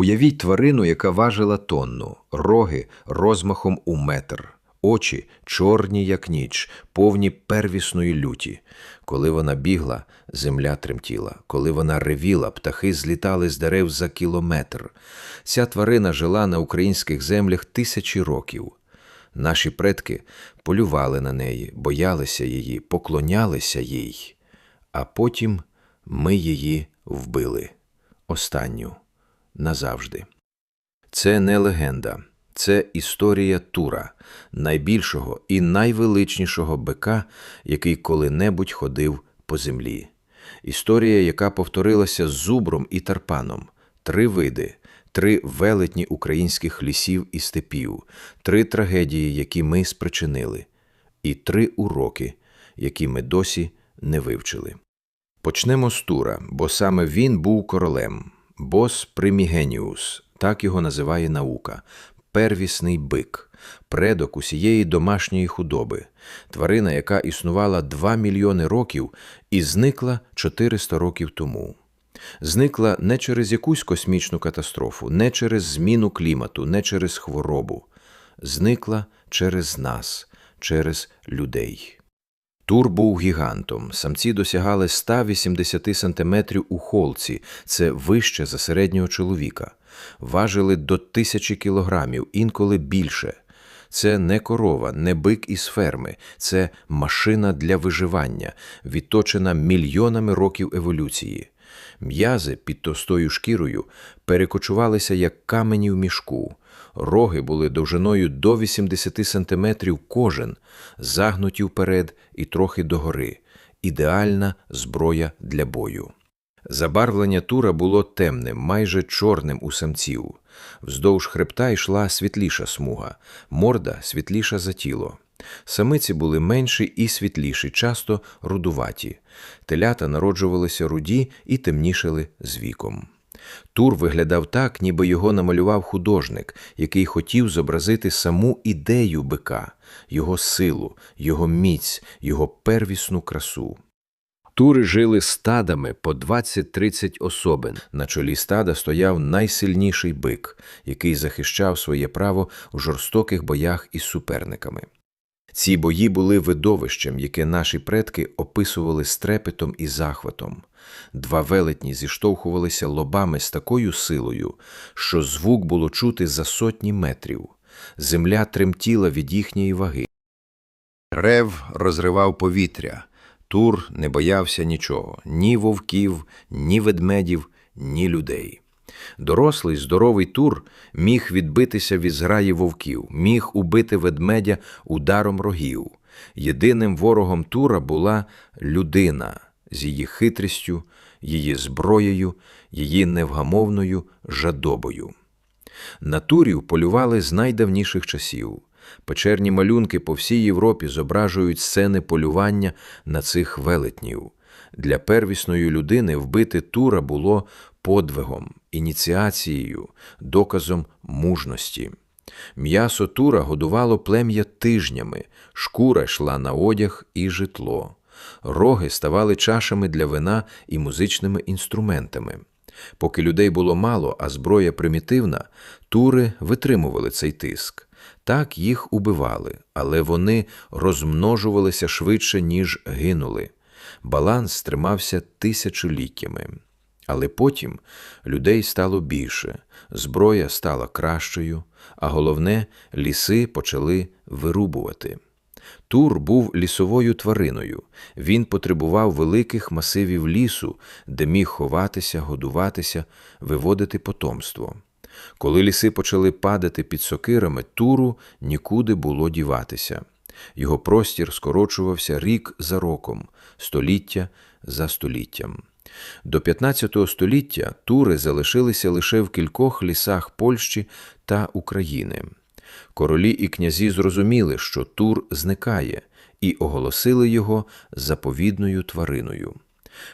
Уявіть тварину, яка важила тонну, роги розмахом у метр, очі чорні, як ніч, повні первісної люті. Коли вона бігла, земля тремтіла. Коли вона ревіла, птахи злітали з дерев за кілометр. Ця тварина жила на українських землях тисячі років. Наші предки полювали на неї, боялися її, поклонялися їй, а потім ми її вбили. Останню назавжди. Це не легенда, це історія Тура, найбільшого і найвеличнішого бика, який коли-небудь ходив по землі. Історія, яка повторилася з зубром і тарпаном, три види, три велетні українських лісів і степів, три трагедії, які ми спричинили, і три уроки, які ми досі не вивчили. Почнемо з Тура, бо саме він був королем. Бос примігеніус, так його називає наука, первісний бик, предок усієї домашньої худоби, тварина, яка існувала 2 мільйони років і зникла 400 років тому. Зникла не через якусь космічну катастрофу, не через зміну клімату, не через хворобу. Зникла через нас, через людей. Тур був гігантом. Самці досягали 180 сантиметрів у холці, це вище за середнього чоловіка. Важили до тисячі кілограмів, інколи більше. Це не корова, не бик із ферми, це машина для виживання, відточена мільйонами років еволюції. М'язи під товстою шкірою перекочувалися як камені в мішку. Роги були довжиною до 80 сантиметрів кожен, загнуті вперед і трохи догори. Ідеальна зброя для бою. Забарвлення тура було темним, майже чорним у самців. Вздовж хребта йшла світліша смуга, морда світліша за тіло. Самиці були менші і світліші, часто рудуваті. Телята народжувалися руді і темнішили з віком. Тур виглядав так, ніби його намалював художник, який хотів зобразити саму ідею бика, його силу, його міць, його первісну красу. Тури жили стадами по 20-30 особин. На чолі стада стояв найсильніший бик, який захищав своє право в жорстоких боях із суперниками. Ці бої були видовищем, яке наші предки описували стрепетом і захватом. Два велетні зіштовхувалися лобами з такою силою, що звук було чути за сотні метрів. Земля тремтіла від їхньої ваги. Рев розривав повітря. Тур не боявся нічого ні вовків, ні ведмедів, ні людей. Дорослий, здоровий тур міг відбитися від зграї вовків, міг убити ведмедя ударом рогів. Єдиним ворогом тура була людина з її хитрістю, її зброєю, її невгамовною жадобою. На турів полювали з найдавніших часів. Печерні малюнки по всій Європі зображують сцени полювання на цих велетнів. Для первісної людини вбити тура було подвигом, ініціацією, доказом мужності. М'ясо тура годувало плем'я тижнями, шкура йшла на одяг і житло. Роги ставали чашами для вина і музичними інструментами. Поки людей було мало, а зброя примітивна, тури витримували цей тиск. Так їх убивали, але вони розмножувалися швидше, ніж гинули. Баланс тримався тисячоліттями. Але потім людей стало більше, зброя стала кращою, а головне, ліси почали вирубувати. Тур був лісовою твариною, він потребував великих масивів лісу, де міг ховатися, годуватися, виводити потомство. Коли ліси почали падати під сокирами, туру нікуди було діватися. Його простір скорочувався рік за роком, століття за століттям. До 15 століття тури залишилися лише в кількох лісах Польщі та України. Королі і князі зрозуміли, що тур зникає, і оголосили його заповідною твариною.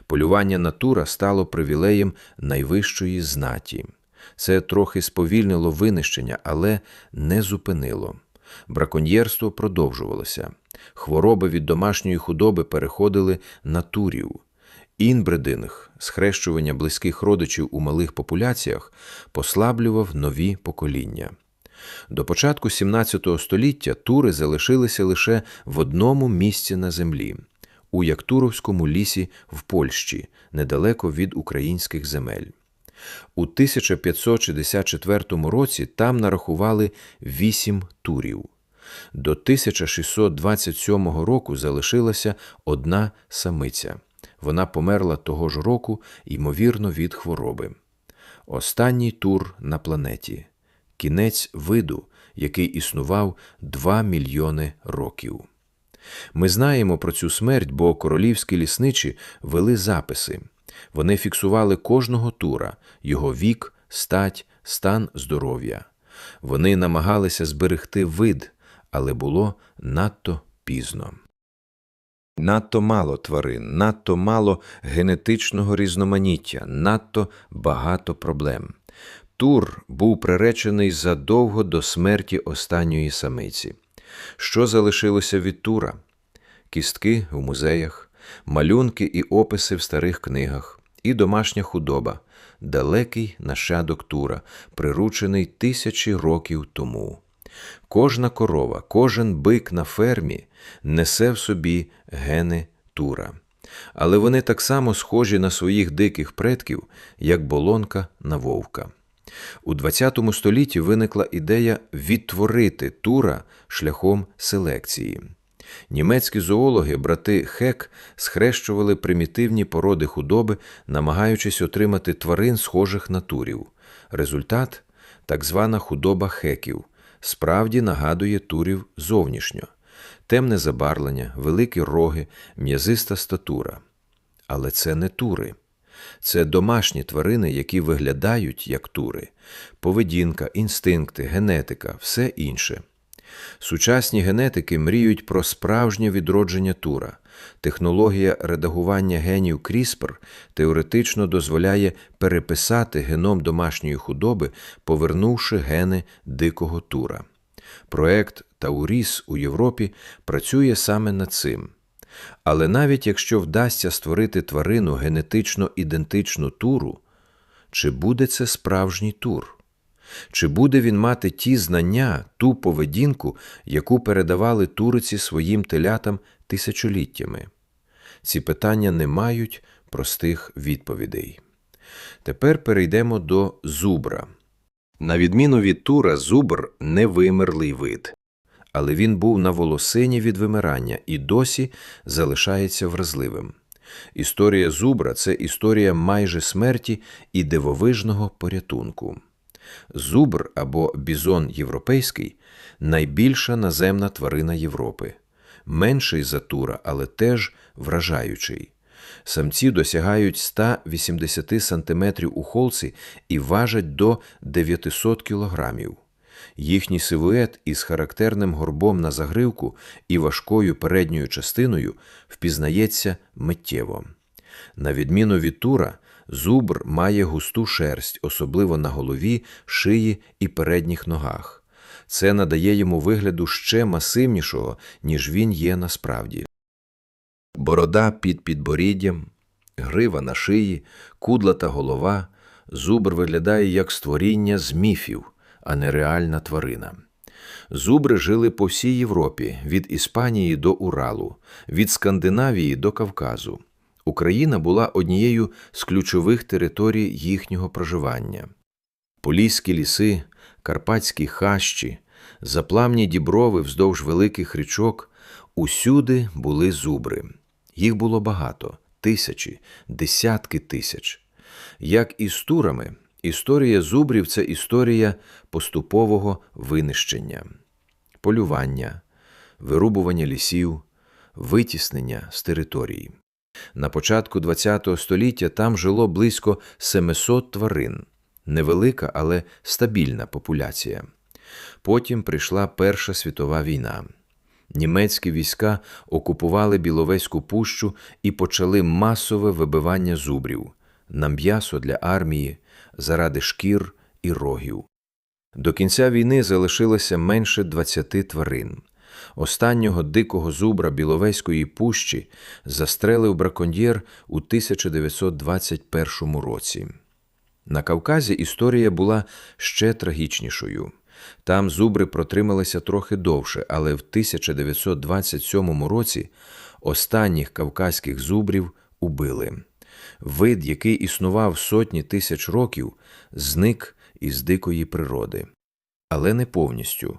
Полювання на тура стало привілеєм найвищої знаті. Це трохи сповільнило винищення, але не зупинило. Браконьєрство продовжувалося. Хвороби від домашньої худоби переходили на турів. Інбрединг, схрещування близьких родичів у малих популяціях, послаблював нові покоління. До початку 17 століття тури залишилися лише в одному місці на землі у Яктуровському лісі в Польщі, недалеко від українських земель. У 1564 році там нарахували вісім турів. До 1627 року залишилася одна самиця. Вона померла того ж року, ймовірно, від хвороби. Останній тур на планеті кінець виду, який існував 2 мільйони років. Ми знаємо про цю смерть, бо королівські лісничі вели записи. Вони фіксували кожного тура, його вік, стать, стан здоров'я. Вони намагалися зберегти вид, але було надто пізно. Надто мало тварин, надто мало генетичного різноманіття, надто багато проблем. Тур був приречений задовго до смерті останньої самиці. Що залишилося від тура? Кістки в музеях, малюнки і описи в старих книгах, і домашня худоба, далекий нащадок тура, приручений тисячі років тому. Кожна корова, кожен бик на фермі несе в собі гени тура. Але вони так само схожі на своїх диких предків, як болонка на вовка. У ХХ столітті виникла ідея відтворити тура шляхом селекції. Німецькі зоологи, брати Хек, схрещували примітивні породи худоби, намагаючись отримати тварин, схожих на турів. Результат так звана худоба хеків, справді нагадує турів зовнішньо, темне забарвлення, великі роги, м'язиста статура. Але це не тури. Це домашні тварини, які виглядають як тури, поведінка, інстинкти, генетика, все інше. Сучасні генетики мріють про справжнє відродження тура. Технологія редагування генів CRISPR теоретично дозволяє переписати геном домашньої худоби, повернувши гени дикого тура. Проект Тауріс у Європі працює саме над цим. Але навіть якщо вдасться створити тварину генетично ідентичну туру, чи буде це справжній тур? Чи буде він мати ті знання, ту поведінку, яку передавали туриці своїм телятам тисячоліттями? Ці питання не мають простих відповідей. Тепер перейдемо до зубра. На відміну від тура, зубр невимерлий вид, але він був на волосині від вимирання і досі залишається вразливим. Історія зубра це історія майже смерті і дивовижного порятунку. Зубр або бізон європейський найбільша наземна тварина Європи, менший за тура, але теж вражаючий. Самці досягають 180 см у холці і важать до 900 кг. Їхній силует із характерним горбом на загривку і важкою передньою частиною впізнається миттєво. На відміну від тура, Зубр має густу шерсть, особливо на голові, шиї і передніх ногах. Це надає йому вигляду ще масивнішого, ніж він є насправді. Борода під підборіддям, грива на шиї, кудлата голова, зубр виглядає як створіння з міфів, а не реальна тварина. Зубри жили по всій Європі від Іспанії до Уралу, від Скандинавії до Кавказу. Україна була однією з ключових територій їхнього проживання. Поліські ліси, карпатські хащі, заплавні діброви вздовж великих річок усюди були зубри. Їх було багато тисячі, десятки тисяч. Як і з турами, історія зубрів це історія поступового винищення, полювання, вирубування лісів, витіснення з території. На початку ХХ століття там жило близько 700 тварин, невелика, але стабільна популяція. Потім прийшла Перша світова війна. Німецькі війська окупували Біловезьку пущу і почали масове вибивання зубрів на м'ясо для армії заради шкір і рогів. До кінця війни залишилося менше 20 тварин. Останнього дикого зубра Біловезької пущі застрелив браконьєр у 1921 році. На Кавказі історія була ще трагічнішою. Там зубри протрималися трохи довше, але в 1927 році останніх кавказьких зубрів убили. Вид, який існував сотні тисяч років, зник із дикої природи. Але не повністю.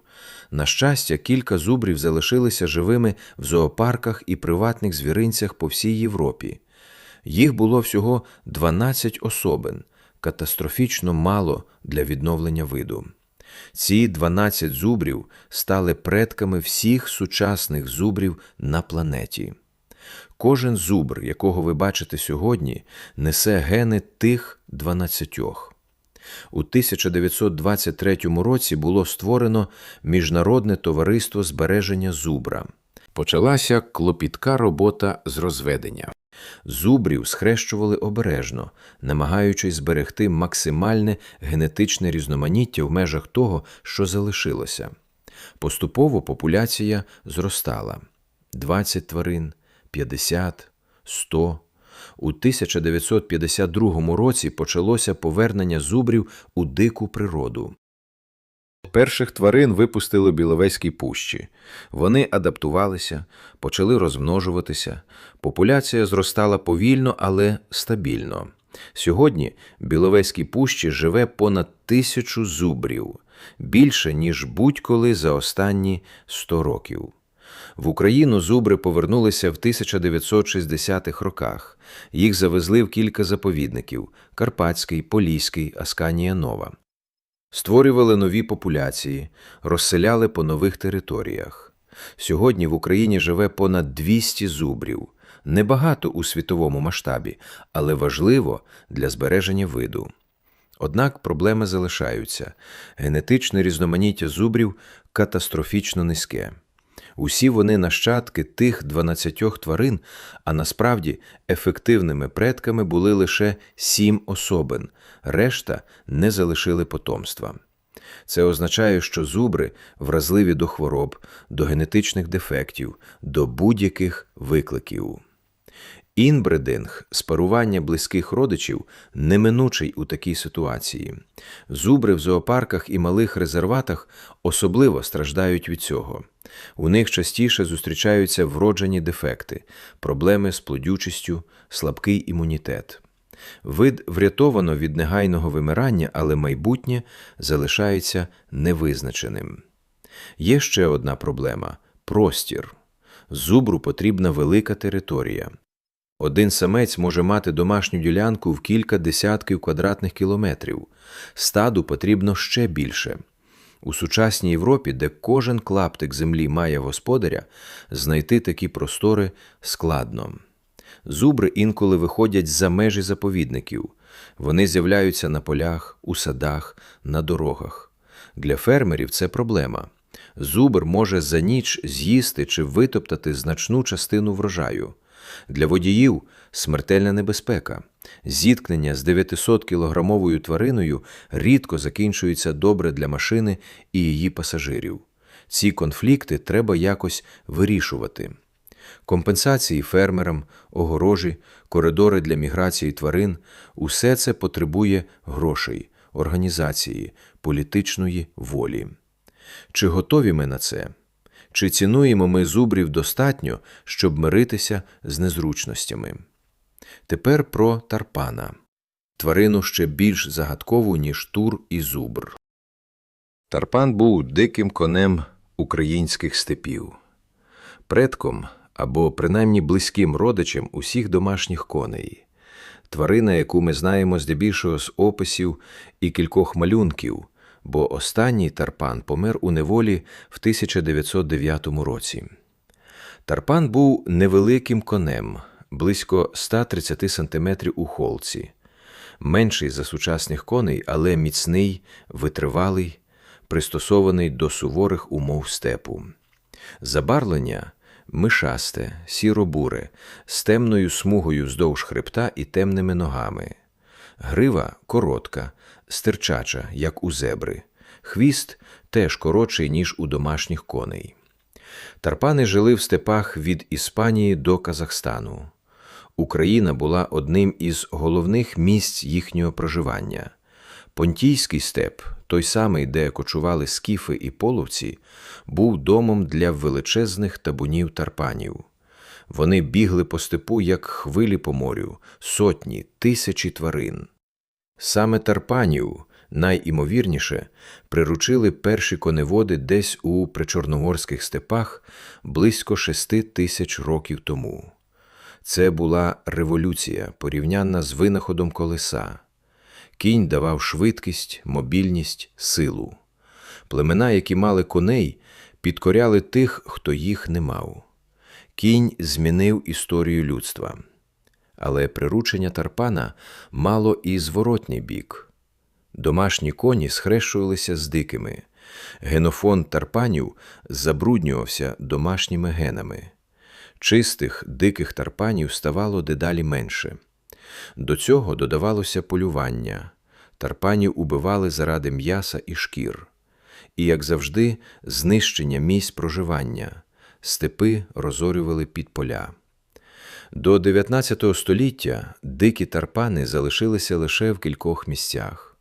На щастя, кілька зубрів залишилися живими в зоопарках і приватних звіринцях по всій Європі. Їх було всього 12 особин, катастрофічно мало для відновлення виду. Ці 12 зубрів стали предками всіх сучасних зубрів на планеті. Кожен зубр, якого ви бачите сьогодні, несе гени тих 12. У 1923 році було створено Міжнародне товариство збереження зубра. Почалася клопітка робота з розведення. Зубрів схрещували обережно, намагаючись зберегти максимальне генетичне різноманіття в межах того, що залишилося. Поступово популяція зростала 20 тварин, 50, 100. У 1952 році почалося повернення зубрів у дику природу. Перших тварин випустили Біловезькій пущі. Вони адаптувалися, почали розмножуватися. Популяція зростала повільно, але стабільно. Сьогодні в Біловезькій пущі живе понад тисячу зубрів, більше, ніж будь-коли за останні 100 років. В Україну зубри повернулися в 1960-х роках. Їх завезли в кілька заповідників Карпатський, Поліський, Асканія Нова. Створювали нові популяції, розселяли по нових територіях. Сьогодні в Україні живе понад 200 зубрів. Небагато у світовому масштабі, але важливо для збереження виду. Однак проблеми залишаються. Генетичне різноманіття зубрів катастрофічно низьке. Усі вони нащадки тих 12 тварин, а насправді ефективними предками були лише сім особин, решта не залишили потомства. Це означає, що зубри вразливі до хвороб, до генетичних дефектів, до будь-яких викликів. Інбрединг, спарування близьких родичів, неминучий у такій ситуації. Зубри в зоопарках і малих резерватах особливо страждають від цього. У них частіше зустрічаються вроджені дефекти, проблеми з плодючістю, слабкий імунітет. Вид врятовано від негайного вимирання, але майбутнє залишається невизначеним. Є ще одна проблема простір. Зубру потрібна велика територія. Один самець може мати домашню ділянку в кілька десятків квадратних кілометрів, стаду потрібно ще більше. У сучасній Європі, де кожен клаптик землі має господаря, знайти такі простори складно. Зубри інколи виходять за межі заповідників, вони з'являються на полях, у садах, на дорогах. Для фермерів це проблема. Зубр може за ніч з'їсти чи витоптати значну частину врожаю. Для водіїв смертельна небезпека. Зіткнення з 900 кілограмовою твариною рідко закінчується добре для машини і її пасажирів. Ці конфлікти треба якось вирішувати. Компенсації фермерам, огорожі, коридори для міграції тварин усе це потребує грошей, організації, політичної волі. Чи готові ми на це? Чи цінуємо ми зубрів достатньо, щоб миритися з незручностями? Тепер про тарпана тварину ще більш загадкову, ніж тур і зубр. Тарпан був диким конем українських степів, предком або принаймні близьким родичем усіх домашніх коней, тварина, яку ми знаємо здебільшого з описів і кількох малюнків бо останній Тарпан помер у неволі в 1909 році. Тарпан був невеликим конем, близько 130 см у холці, менший за сучасних коней, але міцний, витривалий, пристосований до суворих умов степу. Забарвлення мишасте, сіро-буре, з темною смугою вздовж хребта і темними ногами. Грива коротка, стирчача, як у зебри, хвіст теж коротший, ніж у домашніх коней. Тарпани жили в степах від Іспанії до Казахстану. Україна була одним із головних місць їхнього проживання. Понтійський степ, той самий, де кочували скіфи і половці, був домом для величезних табунів тарпанів. Вони бігли по степу, як хвилі по морю, сотні, тисячі тварин. Саме тарпанів, найімовірніше, приручили перші коневоди десь у причорноморських степах близько шести тисяч років тому. Це була революція, порівнянна з винаходом колеса. Кінь давав швидкість, мобільність, силу. Племена, які мали коней, підкоряли тих, хто їх не мав. Кінь змінив історію людства. Але приручення Тарпана мало і зворотній бік. Домашні коні схрещувалися з дикими. Генофон тарпанів забруднювався домашніми генами. Чистих диких тарпанів ставало дедалі менше. До цього додавалося полювання. Тарпанів убивали заради м'яса і шкір. І, як завжди, знищення місць проживання. Степи розорювали під поля. До 19 століття дикі тарпани залишилися лише в кількох місцях.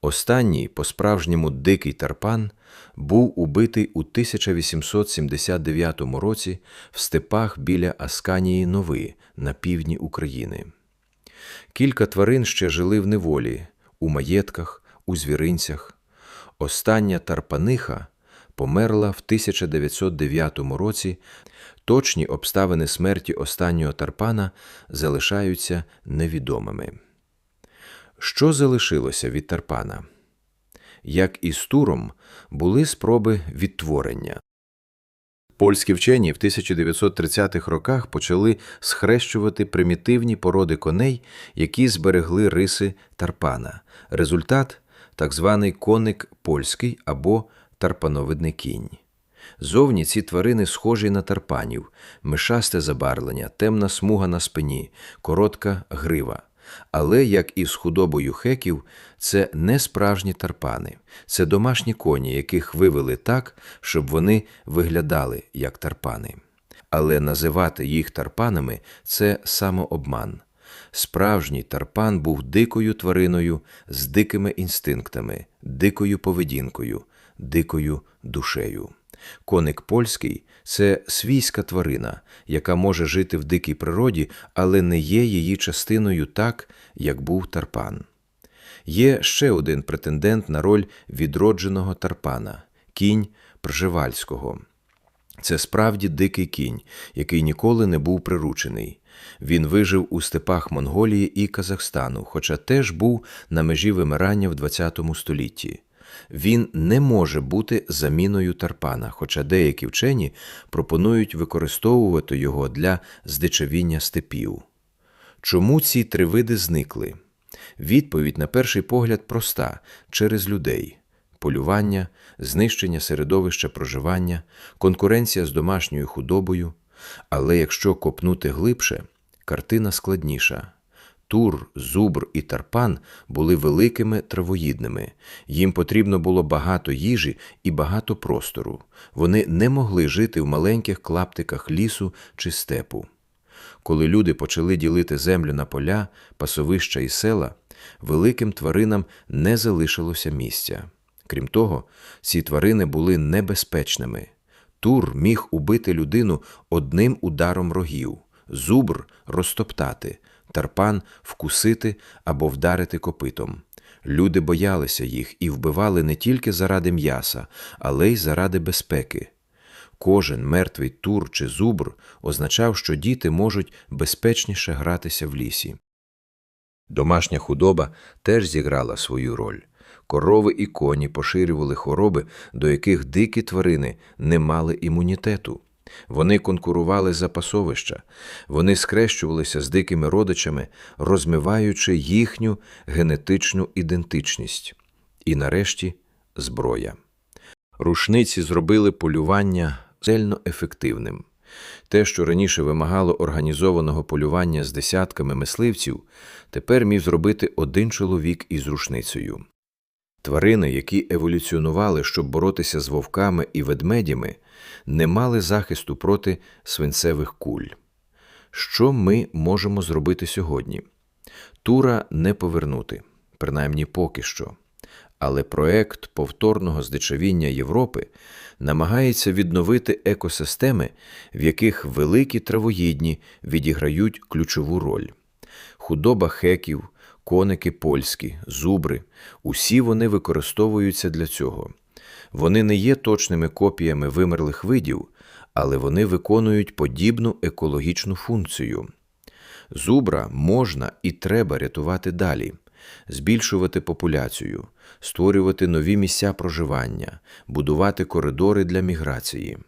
Останній, по-справжньому дикий тарпан, був убитий у 1879 році в степах біля Асканії Нови на півдні України. Кілька тварин ще жили в неволі, у маєтках, у звіринцях. Остання тарпаниха померла в 1909 році. Точні обставини смерті останнього тарпана залишаються невідомими. Що залишилося від тарпана? Як і з туром, були спроби відтворення. Польські вчені в 1930-х роках почали схрещувати примітивні породи коней, які зберегли риси тарпана. Результат так званий коник польський або тарпановидний кінь. Зовні ці тварини схожі на тарпанів, мишасте забарвлення, темна смуга на спині, коротка грива. Але, як і з худобою хеків, це не справжні тарпани, це домашні коні, яких вивели так, щоб вони виглядали як тарпани. Але називати їх тарпанами це самообман. Справжній тарпан був дикою твариною з дикими інстинктами, дикою поведінкою, дикою душею. Коник польський це свійська тварина, яка може жити в дикій природі, але не є її частиною так, як був тарпан. Є ще один претендент на роль відродженого тарпана кінь Пржевальського. Це справді дикий кінь, який ніколи не був приручений. Він вижив у степах Монголії і Казахстану, хоча теж був на межі вимирання в ХХ столітті. Він не може бути заміною тарпана, хоча деякі вчені пропонують використовувати його для здичавіння степів. Чому ці три види зникли? Відповідь на перший погляд проста через людей. Полювання, знищення середовища проживання, конкуренція з домашньою худобою. Але якщо копнути глибше, картина складніша. Тур, зубр і тарпан були великими травоїдними. Їм потрібно було багато їжі і багато простору. Вони не могли жити в маленьких клаптиках лісу чи степу. Коли люди почали ділити землю на поля, пасовища і села, великим тваринам не залишилося місця. Крім того, ці тварини були небезпечними. Тур міг убити людину одним ударом рогів, зубр розтоптати, тарпан вкусити або вдарити копитом. Люди боялися їх і вбивали не тільки заради м'яса, але й заради безпеки. Кожен мертвий тур чи зубр означав, що діти можуть безпечніше гратися в лісі. Домашня худоба теж зіграла свою роль. Корови і коні поширювали хвороби, до яких дикі тварини не мали імунітету. Вони конкурували за пасовища, вони скрещувалися з дикими родичами, розмиваючи їхню генетичну ідентичність. І нарешті зброя. Рушниці зробили полювання сильно ефективним. Те, що раніше вимагало організованого полювання з десятками мисливців, тепер міг зробити один чоловік із рушницею. Тварини, які еволюціонували, щоб боротися з вовками і ведмедями, не мали захисту проти свинцевих куль. Що ми можемо зробити сьогодні? Тура не повернути, принаймні поки що. Але проект повторного здичавіння Європи намагається відновити екосистеми, в яких великі травоїдні відіграють ключову роль. Худоба хеків, коники польські, зубри усі вони використовуються для цього. Вони не є точними копіями вимерлих видів, але вони виконують подібну екологічну функцію. Зубра можна і треба рятувати далі, збільшувати популяцію, створювати нові місця проживання, будувати коридори для міграції.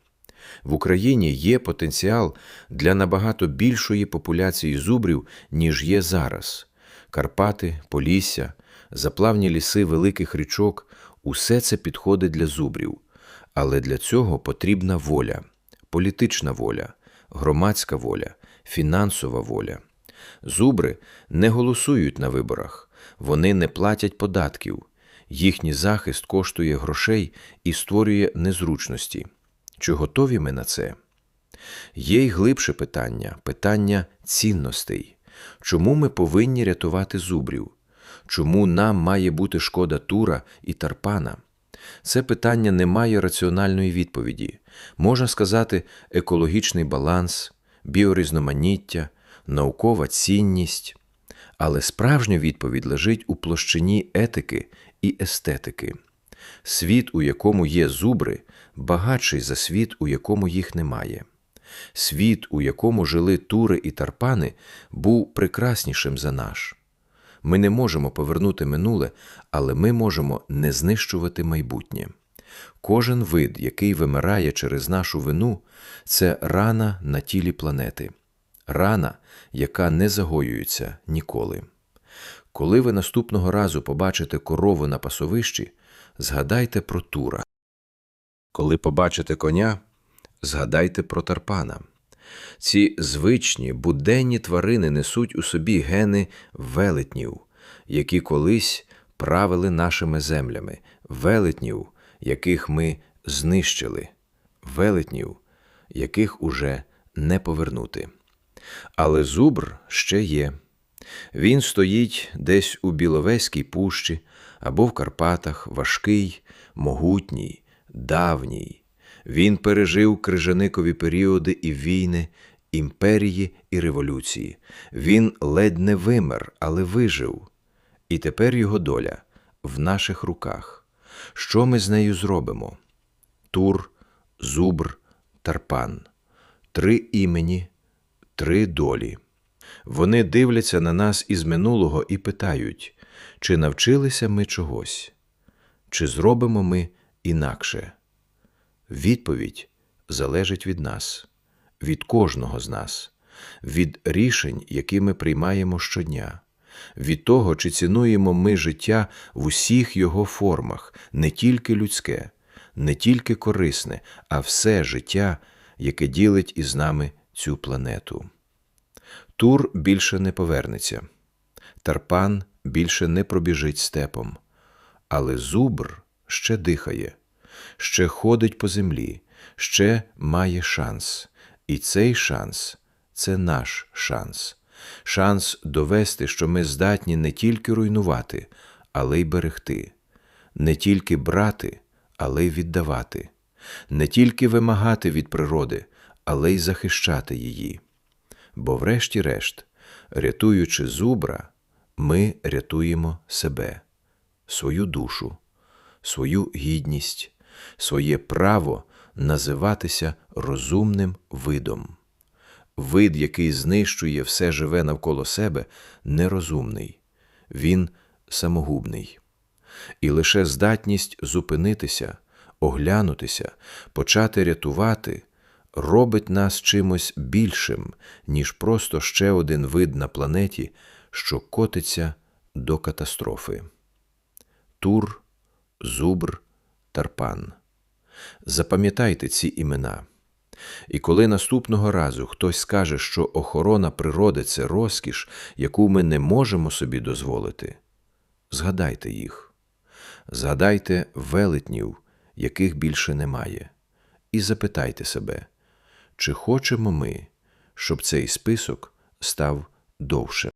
В Україні є потенціал для набагато більшої популяції зубрів, ніж є зараз. Карпати, Полісся, заплавні ліси великих річок усе це підходить для зубрів. Але для цього потрібна воля, політична воля, громадська воля, фінансова воля. Зубри не голосують на виборах, вони не платять податків. Їхній захист коштує грошей і створює незручності. Чи готові ми на це? Є й глибше питання питання цінностей. Чому ми повинні рятувати зубрів? Чому нам має бути шкода Тура і Тарпана? Це питання не має раціональної відповіді. Можна сказати, екологічний баланс, біорізноманіття, наукова цінність. Але справжня відповідь лежить у площині етики і естетики. Світ, у якому є зубри, багатший за світ, у якому їх немає. Світ, у якому жили тури і тарпани, був прекраснішим за наш. Ми не можемо повернути минуле, але ми можемо не знищувати майбутнє. Кожен вид, який вимирає через нашу вину, це рана на тілі планети, рана, яка не загоюється ніколи. Коли ви наступного разу побачите корову на пасовищі, згадайте про тура. Коли побачите коня, згадайте про тарпана. Ці звичні буденні тварини несуть у собі гени велетнів, які колись правили нашими землями, велетнів, яких ми знищили, велетнів, яких уже не повернути. Але зубр ще є. Він стоїть десь у Біловезькій пущі або в Карпатах, важкий, могутній, давній. Він пережив крижаникові періоди і війни, імперії і революції. Він ледь не вимер, але вижив. І тепер його доля в наших руках. Що ми з нею зробимо? Тур, Зубр, Тарпан. Три імені, три долі. Вони дивляться на нас із минулого і питають, чи навчилися ми чогось, чи зробимо ми інакше. Відповідь залежить від нас, від кожного з нас, від рішень, які ми приймаємо щодня, від того, чи цінуємо ми життя в усіх його формах, не тільки людське, не тільки корисне, а все життя, яке ділить із нами цю планету. Тур більше не повернеться, Тарпан більше не пробіжить степом, але зубр ще дихає, ще ходить по землі, ще має шанс. І цей шанс це наш шанс. Шанс довести, що ми здатні не тільки руйнувати, але й берегти, не тільки брати, але й віддавати, не тільки вимагати від природи, але й захищати її. Бо, врешті-решт, рятуючи зубра, ми рятуємо себе, свою душу, свою гідність, своє право називатися розумним видом. Вид, який знищує все живе навколо себе, нерозумний, він самогубний. І лише здатність зупинитися, оглянутися, почати рятувати робить нас чимось більшим, ніж просто ще один вид на планеті, що котиться до катастрофи. Тур, Зубр, Тарпан. Запам'ятайте ці імена. І коли наступного разу хтось скаже, що охорона природи це розкіш, яку ми не можемо собі дозволити, згадайте їх. Згадайте велетнів, яких більше немає, і запитайте себе, чи хочемо ми, щоб цей список став довшим.